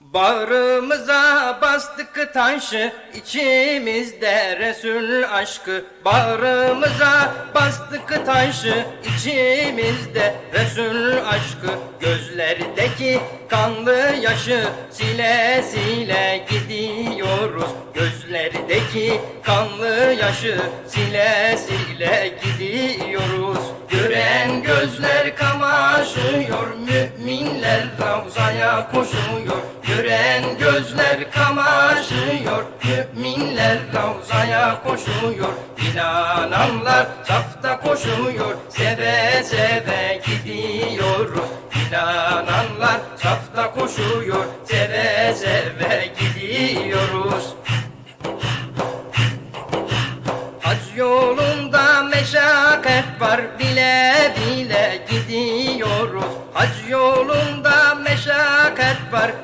Bağrımıza bastık taşı içimizde Resul aşkı. Bağrımıza bastık taşı içimizde Resul aşkı. Gözlerdeki kanlı yaşı sile sile gidiyoruz. Gözlerdeki kanlı yaşı sile sile gidiyoruz. Gören gözler kamaşıyor Müminler Ravzaya koşuyor Gören gözler kamaşıyor Müminler Ravzaya koşuyor. İnananlar safta koşuyor Seve seve gidiyoruz. İnananlar safta koşuyor Seve seve gidiyoruz. Hac yolunda meşakkat var bile bile gidiyoruz. Hac yolunda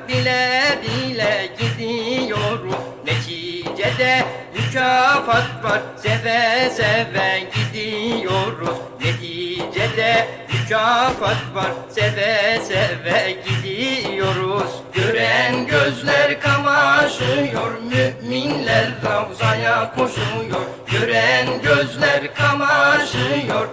bile bile gidiyoruz. Neticede mükafat var seve seve gidiyoruz. Neticede mükafat var seve seve gidiyoruz. Gören gözler kamaşıyor müminler Ravzaya koşuyor Gören gözler kamaşıyor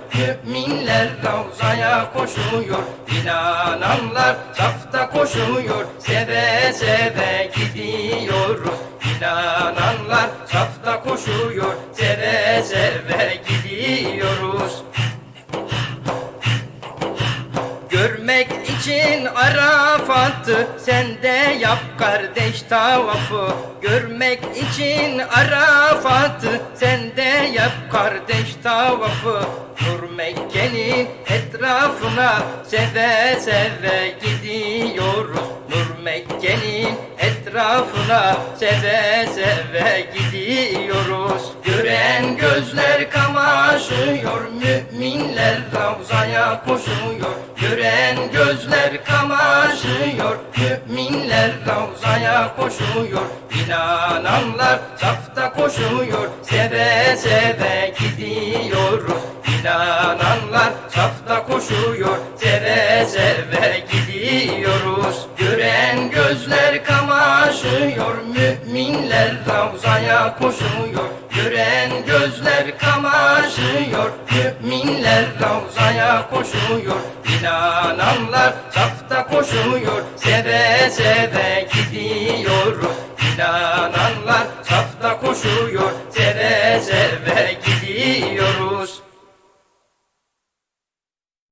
Müminler Ravzaya koşuyor. İnananlar safta koşuyor Seve seve gidiyoruz. İnananlar safta koşuyor için Arafat'ı sen de yap kardeş tavafı. Görmek için Arafat'ı sen de yap kardeş tavafı. Nur Mekke'nin etrafına seve seve gidiyoruz. Nur Mekke'nin etrafına seve seve gidiyoruz. Gören gözler kamaşıyor müminler Ravzaya koşuyor. Gören gözler kamaşıyor Müminler Ravzaya koşuyor. İnananlar safta koşuyor Seve seve gidiyoruz. İnananlar safta koşuyor Ravzaya koşuyor Gören gözler kamaşıyor. Müminler Ravzaya koşuyor İnananlar safta koşuyor. Seve seve gidiyoruz İnananlar safta koşuyor. Seve seve